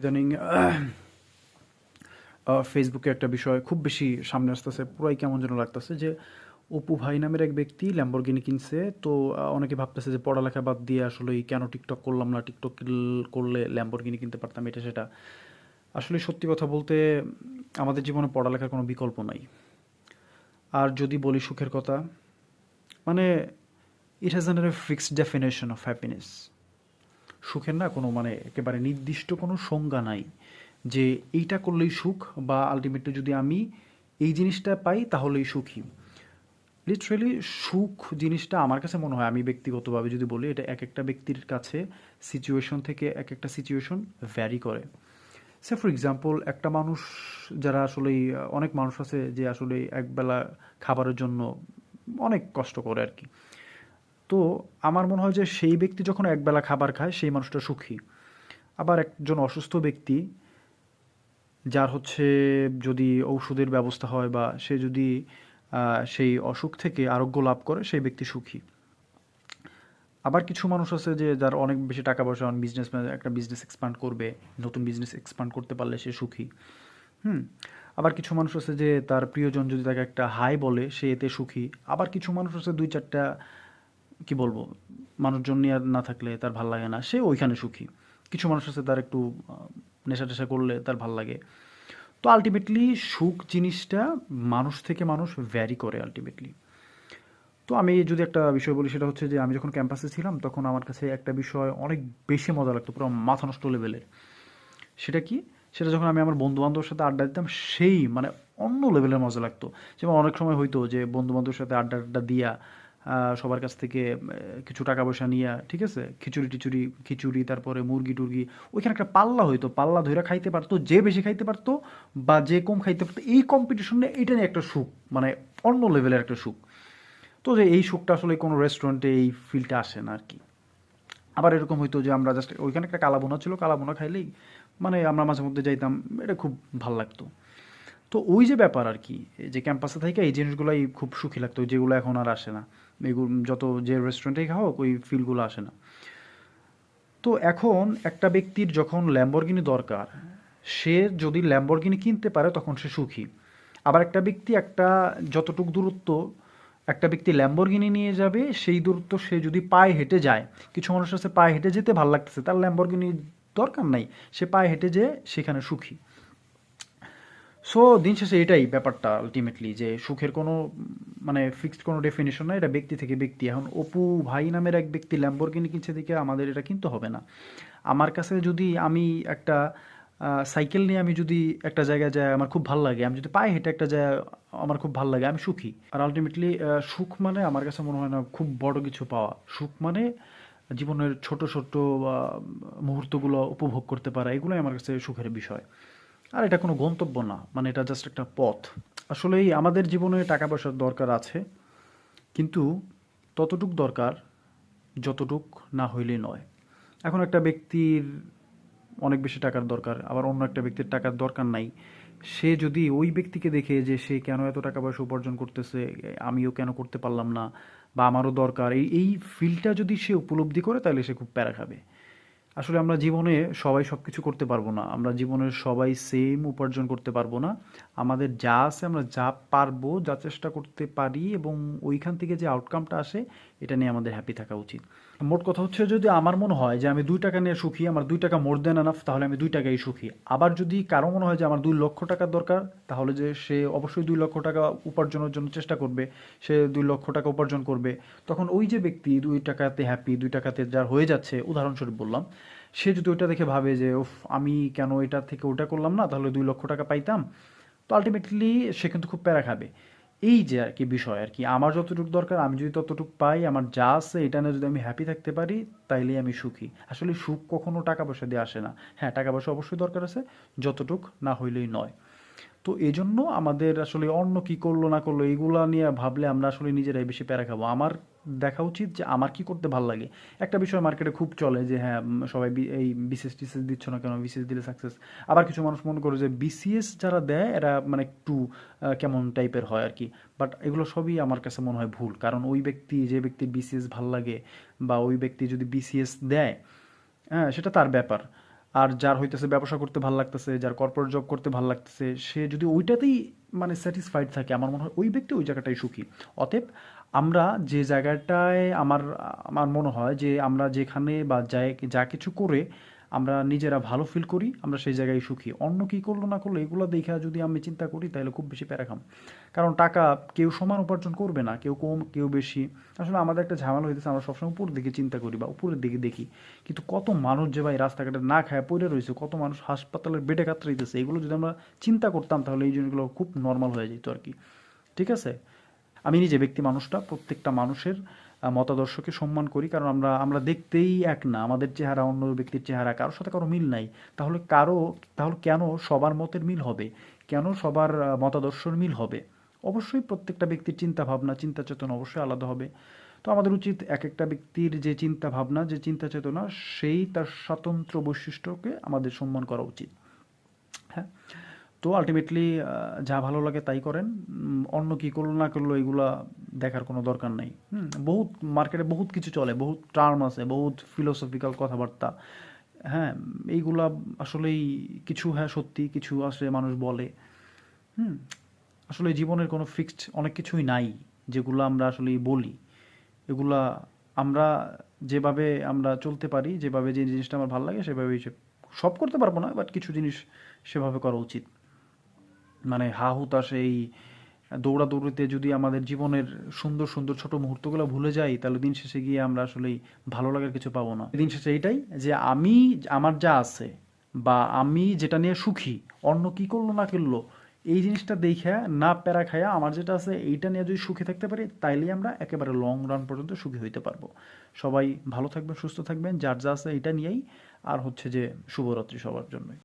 ইদানিং ফেসবুকে একটা বিষয় খুব বেশি সামনে আসতেছে, পুরাই কেমন যেন লাগতেছে যে অপু ভাই নামের এক ব্যক্তি ল্যাম্বরগিনি কিনছে, তো অনেকে ভাবতেছে যে পড়ালেখা বাদ দিয়ে আসলে কেন টিকটক করলাম না টিকটক করলে ল্যাম্বরগিনি কিনতে পারতাম, এটা সেটা। আসলে সত্যি কথা বলতে, আমাদের জীবনে পড়ালেখার কোনো বিকল্প নাই। আর যদি বলি সুখের কথা মানে it has a fixed definition of happiness সুখের না কোনো মানে একেবারে নির্দিষ্ট কোনো সংজ্ঞা নাই যে এইটা করলেই সুখ বা আলটিমেটলি যদি আমি এই জিনিসটা পাই তাহলেই সুখী। লিটারেলি সুখ জিনিসটা আমার কাছে মনে হয়, আমি ব্যক্তিগতভাবে যদি বলি, এটা এক একটা ব্যক্তির কাছে সিচুয়েশন থেকে এক একটা সিচুয়েশন ভ্যারি করে। সে ফর এক্সাম্পল একটা মানুষ যারা আসলে অনেক মানুষ আছে যে আসলে একবেলা খাবারের জন্য অনেক কষ্ট করে আর কি। তো আমার মনে হয় যে সেই ব্যক্তি যখন একবেলা খাবার খায়, সেই মানুষটা সুখী। আবার একজন অসুস্থ ব্যক্তি, যার হচ্ছে যদি ঔষধের ব্যবস্থা হয় বা সে যদি সেই অসুখ থেকে আরোগ্য লাভ করে, সেই ব্যক্তি সুখী। আবার কিছু মানুষ আছে যে যার অনেক বেশি টাকা পয়সা বিজনেস একটা বিজনেস এক্সপান্ড করবে, নতুন বিজনেস এক্সপান্ড করতে পারলে সে সুখী। হুম? আবার কিছু মানুষ আছে যে তার প্রিয়জন যদি তাকে একটা হাই বলে, সে এতে সুখী। আবার কিছু মানুষ আছে দুই চারটা কি বলব, মানুষজন নিয়ে আর না থাকলে তার ভালো লাগে না। সে ওইখানে সুখী। কিছু মানুষ আছে তার একটু নেশা টেশা করলে তার ভালো লাগে। তো আলটিমেটলি সুখ জিনিসটা মানুষ থেকে মানুষ ভ্যারি করে আলটিমেটলি তো আমি যদি একটা বিষয় বলি, সেটা হচ্ছে যে আমি যখন ক্যাম্পাসে ছিলাম, তখন আমার কাছে একটা বিষয় অনেক বেশি মজা লাগতো, পুরো মাথা নষ্ট লেভেলের সেটা কি? সেটা যখন আমি আমার বন্ধু বান্ধবের সাথে আড্ডা দিতাম, সেই মানে অন্য লেভেলের মজা লাগতো। যেমন অনেক সময় হইতো যে বন্ধু বান্ধবের সাথে আড্ডা আড্ডা দিয়া সবার কাছ থেকে কিছু টাকা পয়সা নিয়ে, ঠিক আছে? খিচুড়ি টিচুড়ি, খিচুড়ি, তারপরে মুরগি টুরগি, ওইখানে একটা পাল্লা হইতো, পাল্লা ধরে খাইতে পারতো, যে বেশি খাইতে পারতো বা যে কম খাইতে পারতো, এই কম্পিটিশনে এটা নিয়ে একটা সুখ মানে অন্য লেভেলের একটা সুখ। তো যে এই সুখটা আসলে কোনো রেস্টুরেন্টে এই ফিলটা আসে না আর কি। আবার এরকম হইতো যে আমরা জাস্ট ওইখানে একটা কালাবোনা ছিল কালাবোনা খাইলেই মানে আমরা মাঝে মধ্যে যাইতাম, এটা খুব ভালো লাগতো। তো ওই যে ব্যাপার আর কি যে ক্যাম্পাসে থেকে এই জিনিসগুলোই খুব সুখী লাগতো, যেগুলো এখন আর আসে না। এগুলো যত যে রেস্টুরেন্টেই খাও ওই ফিলগুলো আসে না। তো এখন একটা ব্যক্তির যখন ল্যাম্বরগিনি দরকার, সে যদি ল্যাম্বরগিনি কিনতে পারে, তখন সে সুখী। আবার একটা ব্যক্তি একটা যতটুকু দূরত্ব, একটা ব্যক্তি ল্যাম্বরগিনি নিয়ে যাবে, সেই দূরত্ব সে যদি পায়ে হেঁটে যায়, কিছু মানুষ আছে পায়ে হেঁটে যেতে ভালো লাগতেছে, তার ল্যাম্বরগিনি দরকার নাই। সে পায়ে হেঁটে যেয়ে সেখানে সুখী। সো দিন শেষে এটাই ব্যাপারটা আলটিমেটলি যে সুখের কোনো মানে ফিক্সড কোনো ডেফিনেশন না, এটা ব্যক্তি থেকে ব্যক্তি। এখন অপু ভাই নামের এক ব্যক্তি ল্যাম্বরগিনি কিনছে দিকে আমাদের এটা কিনতে হবে না। আমার কাছে যদি আমি একটা সাইকেল নিয়ে আমি যদি একটা জায়গায় যাই, আমার খুব ভালো লাগে। আমি যদি পায়ে হেঁটে একটা জায়গায়, আমার খুব ভালো লাগে। আমি সুখী। আর আলটিমেটলি সুখ মানে আমার কাছে মনে হয় না খুব বড় কিছু পাওয়া। সুখ মানে জীবনের ছোট ছোট মুহূর্তগুলো উপভোগ করতে পারা। এগুলোই আমার কাছে সুখের বিষয়। আর এটা কোনো গন্তব্য না। মানে এটা জাস্ট একটা পথ। আসলেই আমাদের জীবনে টাকা পয়সার দরকার আছে, কিন্তু ততটুক দরকার যতটুক না হইলেই নয়। এখন একটা ব্যক্তির অনেক বেশি টাকার দরকার, আবার অন্য একটা ব্যক্তির টাকার দরকার নাই। সে যদি ওই ব্যক্তিকে দেখে যে সে কেন এত টাকা পয়সা উপার্জন করতেছে, আমিও কেন করতে পারলাম না, বা আমারও দরকার, এই এই ফিলটা যদি সে উপলব্ধি করে, তাহলে সে খুব প্যারা খাবে। আসলে আমরা জীবনে সবাই সব কিছু করতে পারব না। আমরা জীবনের সবাই সেম উপার্জন করতে পারব না। আমাদের যা আছে আমরা যা পারব, যা চেষ্টা করতে পারি এবং ওইখান থেকে যে আউটকামটা আসে, এটা নিয়ে আমাদের হ্যাপি থাকা উচিত। মোট কথা হচ্ছে যদি আমার মনে হয় যে আমি দুই টাকা নিয়ে সুখী, আমার দুই টাকা মোর দেন এনাফ তাহলে আমি দুই টাকাই সুখী। আবার যদি কারও মনে হয় যে আমার দুই লক্ষ টাকার দরকার, তাহলে যে সে অবশ্যই দুই লক্ষ টাকা উপার্জনের জন্য চেষ্টা করবে, সে দুই লক্ষ টাকা উপার্জন করবে। তখন ওই যে ব্যক্তি দুই টাকাতে হ্যাপি দুই টাকাতে যার হয়ে যাচ্ছে, উদাহরণস্বরূপ বললাম, সে যদি ওইটা দেখে ভাবে যে, উফ, আমি কেন এটা থেকে ওটা করলাম না, তাহলে দুই লক্ষ টাকা পাইতাম। তো আলটিমেটলি সে কিন্তু খুব প্যারা খাবে। এই যে আর কি বিষয় আর কি, আমার যতটুকু দরকার, আমি যদি ততটুকু পাই, আমার যা আছে এটা না যদি আমি হ্যাপি থাকতে পারি, তাইলেই আমি সুখী। আসলে সুখ কখনো টাকা পয়সা দিয়ে আসে না। হ্যাঁ টাকা পয়সা অবশ্যই দরকার আছে, যতটুক না হইলেই নয়। তো এই জন্য আমাদের আসলে অন্য কি করল, না করল এইগুলা নিয়ে ভাবলে আমরা আসলে নিজেরাই বেশি প্যারা খাব। আমার দেখা উচিত যে আমার কি করতে ভালো লাগে। একটা বিষয় মার্কেটে খুব চলে যে হ্যাঁ সবাই এই বিসিএস টিসিএস দিচ্ছ না কেন? বিসিএস দিলে সাকসেস আবার কিছু মানুষ মনে করে যে বিসিএস যারা দেয়, এরা মানে একটু কেমন টাইপের হয় আর কি বাট এগুলো সবই আমার কাছে মনে হয় ভুল। কারণ ওই ব্যক্তি, যে ব্যক্তি বিসিএস ভালো লাগে বা ওই ব্যক্তি যদি বিসিএস দেয় হ্যাঁ সেটা তার ব্যাপার। আর যার হইতেছে ব্যবসা করতে ভালো লাগতেছে, যার কর্পোরেট জব করতে ভালো লাগতেছে, সে যদি ওইটাতেই মানে স্যাটিসফাইড থাকে, আমার মনে হয় ওই ব্যক্তি ওই জায়গাটাই সুখী। অতএব আমরা যে জায়গাটায় আমার আমার মনে হয় যে আমরা যেখানে বা যাই, যা কিছু করে আমরা নিজেরা ভালো ফিল করি, আমরা সেই জায়গায় সুখী। অন্য কী করল না করল, এগুলো দেখা যদি আমি চিন্তা করি, তাহলে খুব বেশি প্যারা খাম। কারণ টাকা কেউ সমান উপার্জন করবে না, কেউ কম, কেউ বেশি। আসলে আমাদের একটা ঝামেলা হইতেছে, আমরা সবসময় উপরের দিকে চিন্তা করি বা উপরের দিকে দেখি। কিন্তু কত মানুষ যে ভাই রাস্তাঘাটে না খায় পড়ে রয়েছে কত মানুষ হাসপাতালের বেডে কাতরাইতেছে, এগুলো যদি আমরা চিন্তা করতাম, তাহলে এই জিনিসগুলো খুব নর্মাল হয়ে যেত আর কি। ঠিক আছে? আমি নিজে ব্যক্তি মানুষটা, প্রত্যেকটা মানুষের মতাদর্শকে সম্মান করি, কারণ আমরা আমরা দেখতেই এক না। আমাদের চেহারা, অন্য ব্যক্তির চেহারা, কারোর সাথে কারও মিল নাই। তাহলে কারও, তাহলে কেন সবার মতের মিল হবে? কেন সবার মতাদর্শর মিল হবে? অবশ্যই প্রত্যেকটা ব্যক্তির চিন্তা ভাবনা চিন্তা চেতনা অবশ্যই আলাদা হবে। তো আমাদের উচিত এক একটা ব্যক্তির যে চিন্তা ভাবনা যে চিন্তা চেতনা সেই তার স্বতন্ত্র বৈশিষ্ট্যকে আমাদের সম্মান করা উচিত। হ্যাঁ? তো আলটিমেটলি যা ভালো লাগে তাই করেন। অন্য কি করল, না করল, এগুলা দেখার কোনো দরকার নাই। হুম, বহুত মার্কেটে বহুত কিছু চলে, বহুত টার্ম আছে, বহুত ফিলোসফিক্যাল কথাবার্তা। হ্যাঁ এইগুলা আসলেই কিছু হ্যাঁ সত্যি কিছু আসলে মানুষ বলে। হুম, আসলে জীবনের কোনো ফিক্সড অনেক কিছুই নাই, যেগুলো আমরা আসলে বলি। এগুলা আমরা যেভাবে আমরা চলতে পারি, যেভাবে যে জিনিসটা আমার ভালো লাগে সেভাবেই সব করতে পারব না বাট কিছু জিনিস সেভাবে করা উচিত। মানে হা হুতাশ এই দৌড়াদৌড়িতে যদি আমাদের জীবনের সুন্দর সুন্দর ছোট মুহূর্তগুলো ভুলে যাই, তাহলে দিন শেষে গিয়ে আমরা আসলেই ভালো লাগার কিছু পাবো না। দিন শেষে এইটাই যে আমি, আমার যা আছে বা আমি যেটা নিয়ে সুখী, অন্য কি করল না করল, এই জিনিসটা দেখে না প্যারা খায়া আমার যেটা আছে এইটা নিয়ে যদি সুখী থাকতে পারি, তাইলেই আমরা একেবারে লং রান পর্যন্ত সুখী হইতে পারব। সবাই ভালো থাকবেন, সুস্থ থাকবেন, যার যা আছে এইটা নিয়েই, আর হচ্ছে যে শুভরাত্রি সবার জন্যই।